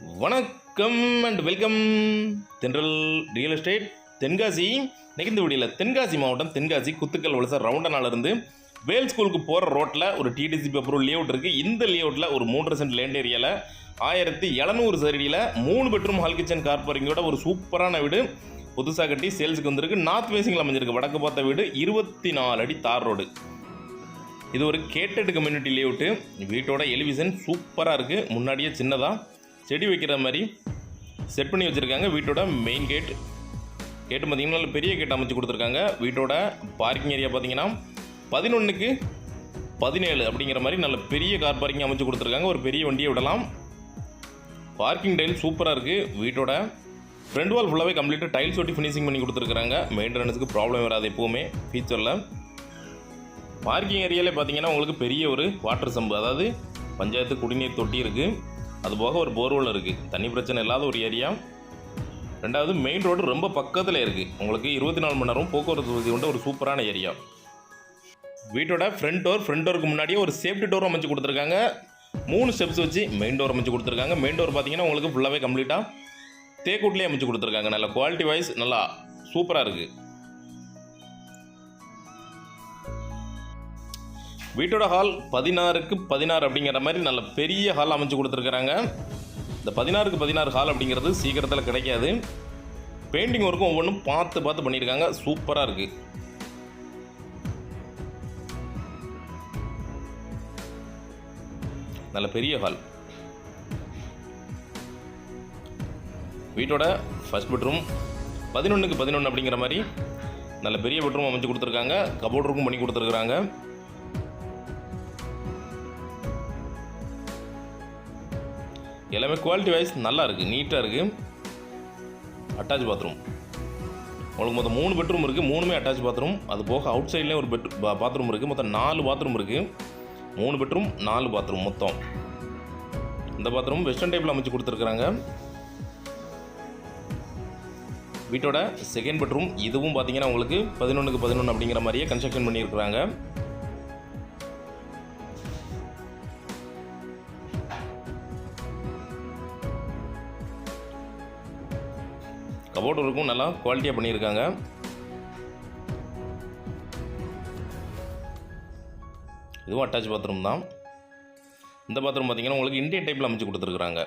வணக்கம் and welcome Thendral real estate Tenkasi. நெகிந்த வீடியில் தென்காசி மாவட்டம் தென்காசி குத்துக்கல் வலச ரவுண்டனாலிருந்து வேல் ஸ்கூலுக்கு போகிற ரோட்டில் ஒரு டிடிசி பேப்பரும் லேஅவுட் இருக்குது இந்த லேஅவுட்டில் ஒரு மூன்று சென்ட் லேண்ட் ஏரியாவில் ஆயிரத்தி எழுநூறு சரடியில் மூணு பெட்ரூம் ஹால் கிச்சன் கார் பார்க்கிங்கோட ஒரு சூப்பரான வீடு புதுசாக கட்டி சேல்ஸுக்கு வந்திருக்கு. நார்த் வேசிங்கில் அமைஞ்சிருக்கு. வடக்கு பார்த்த வீடு இருபத்தி நாலு அடி தார் ரோடு இது ஒரு கேட்டட் கம்யூனிட்டி லேஅவுட்டு வீட்டோட எலிவிஷன் சூப்பராக இருக்குது முன்னாடியே சின்னதாக செடி வைக்கிற மாதிரி செட் பண்ணி வச்சுருக்காங்க. வீட்டோட மெயின் கேட் கேட்டு பார்த்தீங்கன்னா நல்ல பெரிய கேட் அமைச்சு கொடுத்துருக்காங்க. வீட்டோட பார்க்கிங் ஏரியா பார்த்தீங்கன்னா பதினொன்றுக்கு பதினேழு அப்படிங்கிற மாதிரி நல்ல பெரிய கார் பார்க்கிங் அமைச்சு கொடுத்துருக்காங்க. ஒரு பெரிய வண்டியை விடலாம். பார்க்கிங் டைல் சூப்பராக இருக்குது வீட்டோட ஃப்ரண்ட் வால் ஃபுல்லாகவே கம்ப்ளீட்டாக டைல்ஸ் ஒட்டி ஃபினிஷிங் பண்ணி கொடுத்துருக்காங்க மெயின்டெனன்ஸுக்கு ப்ராப்ளம் வராது எப்போவுமே. ஃபியூச்சரில் பார்க்கிங் ஏரியாவில் பார்த்தீங்கன்னா உங்களுக்கு பெரிய ஒரு வாட்டர் சம்பு அதாவது பஞ்சாயத்து குடிநீர் தொட்டி இருக்குது அதுபோக ஒரு போர்வெல் இருக்குது தண்ணி பிரச்சனை இல்லாத ஒரு ஏரியா ரெண்டாவது மெயின் ரோடு ரொம்ப பக்கத்தில் இருக்குது உங்களுக்கு இருபத்தி நாலு மணி நேரம் போக்குவரத்து வசதி கொண்ட ஒரு சூப்பரான ஏரியா வீட்டோட ஃப்ரண்ட் டோர் ஃப்ரண்ட் டோருக்கு முன்னாடியே ஒரு சேஃப்டி டோர் அமைச்சு கொடுத்துருக்காங்க. மூணு ஸ்டெப்ஸ் வச்சு மெயின் டோர் அமைச்சு கொடுத்துருக்காங்க. மெயின் டோர் பார்த்தீங்கன்னா உங்களுக்கு ஃபுல்லாகவே கம்ப்ளீட்டாக தேக்கூட்லேயே அமைச்சு கொடுத்துருக்காங்க. நல்ல குவாலிட்டி வைஸ் நல்லா சூப்பராக இருக்குது வீட்டோட ஹால் பதினாறுக்கு பதினாறு அப்படிங்கிற மாதிரி நல்ல பெரிய ஹால் அமைச்சு கொடுத்துருக்குறாங்க. இந்த பதினாறுக்கு பதினாறு ஹால் அப்படிங்கிறது சீக்கிரத்தில் கிடைக்காது. பெயிண்டிங் ஒர்க்கும் ஒவ்வொன்றும் பார்த்து பார்த்து பண்ணியிருக்காங்க. சூப்பராக இருக்குது நல்ல பெரிய ஹால் வீட்டோட ஃபஸ்ட் பெட்ரூம் பதினொன்றுக்கு பதினொன்று அப்படிங்கிற மாதிரி நல்ல பெரிய பெட்ரூம் அமைச்சு கொடுத்துருக்காங்க. கபோர்ட் ரூம் பண்ணி கொடுத்துருக்குறாங்க. எல்லாமே குவாலிட்டி வைஸ் நல்லா இருக்குது நீட்டாக இருக்குது அட்டாச் பாத்ரூம் உங்களுக்கு மொத்தம் மூணு பெட்ரூம் இருக்குது மூணுமே அட்டாச் பாத்ரூம் அது போக அவுட் சைட்லேயும் ஒரு பெட் பாத்ரூம் இருக்குது மொத்தம் நாலு பாத்ரூம் இருக்குது மூணு பெட்ரூம் நாலு பாத்ரூம் மொத்தம். இந்த பாத்ரூம் வெஸ்டர்ன் டைப்பில் அமைச்சு கொடுத்துருக்குறாங்க. வீட்டோட செகண்ட் பெட்ரூம் இதுவும் பார்த்தீங்கன்னா உங்களுக்கு பதினொன்றுக்கு பதினொன்று அப்படிங்கிற மாதிரியே கன்ஸ்ட்ரக்ஷன் பண்ணியிருக்கிறாங்க. கபோர்டு இருக்கும் நல்லா குவாலிட்டியாக பண்ணியிருக்காங்க. இதுவும் அட்டாச் பாத்ரூம் தான். இந்த பாத்ரூம் பார்த்தீங்கன்னா உங்களுக்கு இந்தியன் டைப்பில் அமைச்சு கொடுத்துருக்குறாங்க.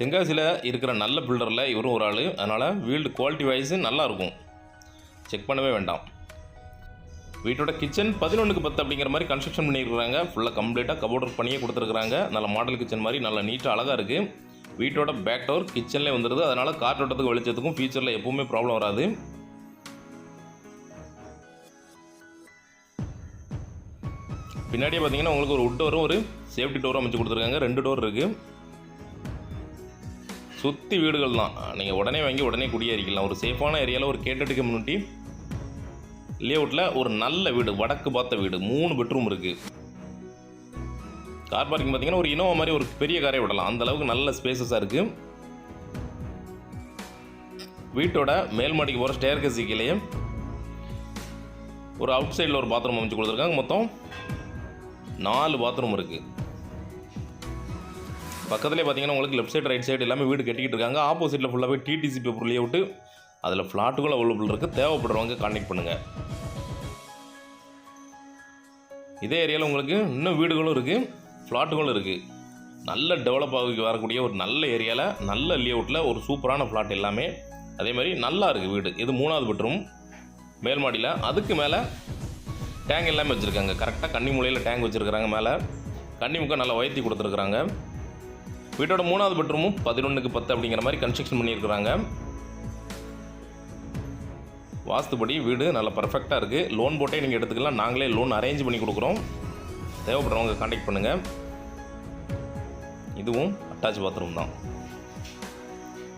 தென்காசியில் இருக்கிற நல்ல பில்டரில் இவரும் ஒரு ஆள். அதனால் வீல்டு குவாலிட்டி வைஸு நல்லா இருக்கும். செக் பண்ணவே வேண்டாம். வீட்டோட கிச்சன் பதினொன்றுக்கு பத்து அப்படிங்கிற மாதிரி கன்ஸ்ட்ரக்ஷன் பண்ணியிருக்கிறாங்க. ஃபுல்லாக கம்ப்ளீட்டாக கபோர்டர் பண்ணியே கொடுத்துருக்குறாங்க. நல்ல மாடல் கிச்சன் மாதிரி நல்லா நீட்டாக அழகாக இருக்குது வீட்டோட பேக் டோர் கிச்சன்லேயே வந்துடுது அதனால் காற்றோட்டத்துக்கு வெளிச்சத்துக்கும் ஃபியூச்சரில் எப்பவுமே ப்ராப்ளம் வராது. பின்னாடியே பார்த்தீங்கன்னா உங்களுக்கு ஒரு உட் டோரும் ஒரு சேஃப்டி டோரும் அமைச்சு கொடுத்துருக்காங்க. ரெண்டு டோர் இருக்குது சுற்றி வீடுகள் தான் நீங்கள் உடனே வாங்கி உடனே குடியேறிக்கலாம். ஒரு சேஃபான ஏரியாவில் ஒரு கேட்டட் முன்னாடி லேஅவுட்டில் ஒரு நல்ல வீடு வடக்கு பார்த்த வீடு மூணு பெட்ரூம் இருக்குது கார் பார்க்கிங் பார்த்தீங்கன்னா ஒரு இனோவா மாதிரி ஒரு பெரிய காரை விடலாம். அந்த அளவுக்கு நல்ல ஸ்பேசஸாக இருக்குது வீட்டோட மேல் மாடிக்கு போகிற ஸ்டேர் கசிக்கிலேயே ஒரு அவுட் சைடில் ஒரு பாத்ரூம் அமைச்சு கொடுத்துருக்காங்க. மொத்தம் நாலு பாத்ரூம் இருக்குது பக்கத்துலேயே பார்த்தீங்கன்னா உங்களுக்கு லெஃப்ட் சைடு ரைட் சைடு எல்லாமே வீடு கட்டிக்கிட்டு இருக்காங்க. ஆப்போசிட்டில் ஃபுல்லாகவே டிடிசி பேப்பர் லேஅவுட்டு அதில் ஃப்ளாட்டுகளும் அவைலபிள் இருக்குது தேவைப்படுறவங்க கான்டெக்ட் பண்ணுங்கள் இதே ஏரியாவில் உங்களுக்கு இன்னும் வீடுகளும் இருக்குது ஃப்ளாட்டுகளும் இருக்குது நல்ல டெவலப் ஆகி வரக்கூடிய ஒரு நல்ல ஏரியாவில் நல்ல லேஅவுட்டில் ஒரு சூப்பரான ஃப்ளாட் எல்லாமே. அதே மாதிரி நல்லா இருக்குது வீடு. இது மூணாவது பெட்ரூம் மேல் மாடியில். அதுக்கு மேலே டேங்க் எல்லாமே வச்சுருக்காங்க. கரெக்டாக கன்னி மூலையில் டேங்க் வச்சுருக்காங்க மேலே. கன்னி முக்கம் நல்லா உயர்த்தி கொடுத்துருக்குறாங்க. வீட்டோட மூணாவது பெட்ரூமும் பதினொன்றுக்கு பத்து அப்படிங்கிற மாதிரி கன்ஸ்ட்ரக்ஷன் பண்ணியிருக்கிறாங்க. வாஸ்துபடி வீடு நல்லா பர்ஃபெக்டாக இருக்குது லோன் போட்டே நீங்கள் எடுத்துக்கலாம். நாங்களே லோன் அரேஞ்ச் பண்ணி கொடுக்குறோம். தேவைப்படுறவங்க காண்டாக்ட் பண்ணுங்கள் இதுவும் அட்டாச் பாத்ரூம் தான்.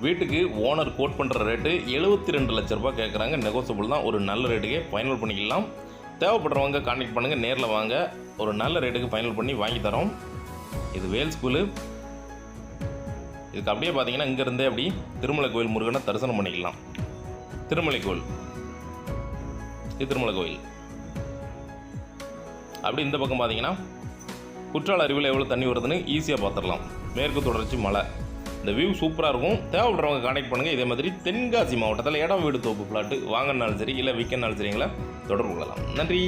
வீட்டுக்கு ஓனர் கோட் பண்ணுற ரேட்டு எழுபத்தி ரெண்டு லட்ச ரூபா கேட்குறாங்க நெகோசியபிள் தான். ஒரு நல்ல ரேட்டுக்கே ஃபைனல் பண்ணிக்கலாம். தேவைப்படுறவங்க காண்டாக்ட் பண்ணுங்கள் நேரில் வாங்க. ஒரு நல்ல ரேட்டுக்கு ஃபைனல் பண்ணி வாங்கி தரோம். இது வேல் ஸ்கூலு இதுக்கு அப்படியே பார்த்தீங்கன்னா இங்கேருந்தே அப்படி திருமலை கோயில் முருகனை தரிசனம் பண்ணிக்கலாம். திருமலை கோயில் திருமலை கோயில். அப்படி இந்த பக்கம் பார்த்தீங்கன்னா குற்றால அருவியில் எவ்வளோ தண்ணி வருதுன்னு ஈஸியாக பார்த்துடலாம் மேற்கு தொடர்ச்சி மலை. இந்த வியூ சூப்பராக இருக்கும். தேவைப்படுறவங்க கான்டெக்ட் பண்ணுங்கள் இதே மாதிரி தென்காசி மாவட்டத்தில் இடம் வீடு தோப்பு பிளாட்டு வாங்கினாலும் சரி இல்லை விற்கனாலும் சரிங்களா தொடர்பு கொள்ளலாம். நன்றி.